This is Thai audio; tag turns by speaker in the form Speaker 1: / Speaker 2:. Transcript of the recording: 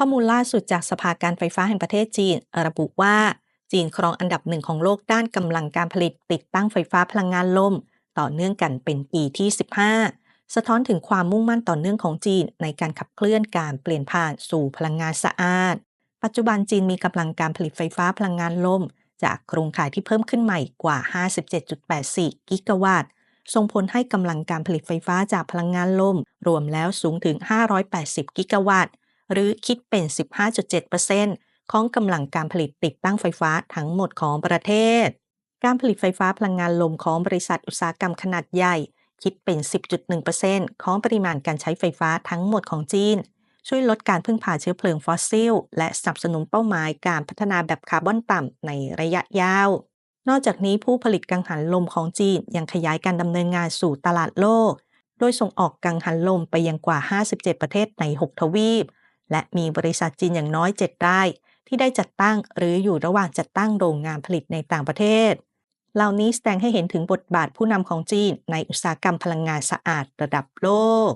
Speaker 1: ข้อมูลล่าสุดจากสภาการไฟฟ้าแห่งประเทศจีน ระบุว่าจีนครองอันดับหนึ่งของโลกด้านกำลังการผลิตติดตั้งไฟฟ้าพลังงานลม ต่อเนื่องกันเป็นปีที่ 15 สะท้อนถึงความมุ่งมั่นต่อเนื่องของจีน ในการขับเคลื่อนการเปลี่ยนผ่านสู่พลังงานสะอาด ปัจจุบันจีนมีกำลังการผลิตไฟฟ้าพลังงานลม จากโครงข่ายที่เพิ่มขึ้นใหม่กว่า 57.84 กิกะวัตต์ส่งผลให้กำลังการผลิตไฟฟ้าจากพลังงานลม รวมแล้วสูงถึง 580 กิกะวัตต์ หรือคิดเป็น 15.7%ของกำลังการผลิตติดตั้งไฟฟ้าทั้งหมดของประเทศ การผลิตไฟฟ้าพลังงานลมของบริษัทอุตสาหกรรมขนาดใหญ่ คิดเป็น 10.1%ของปริมาณการใช้ไฟฟ้าทั้งหมดของจีน ช่วยลดการพึ่งพาเชื้อเพลิงฟอสซิล และสนับสนุนเป้าหมายการพัฒนาแบบคาร์บอนต่ำในระยะยาวนอกจากนี้ผู้ผลิตกังหันลมของจีนยังขยายการดำเนินงานสู่ตลาดโลก โดยส่งออกกังหันลมไปยังกว่า 57 ประเทศใน 6 ทวีป และมีบริษัทจีนอย่างน้อย 7 ราย ที่ได้จัดตั้งหรืออยู่ระหว่างจัดตั้งโรงงานผลิตในต่างประเทศ เหล่านี้แสดงให้เห็นถึงบทบาทผู้นำของจีนในอุตสาหกรรมพลังงานสะอาดระดับโลก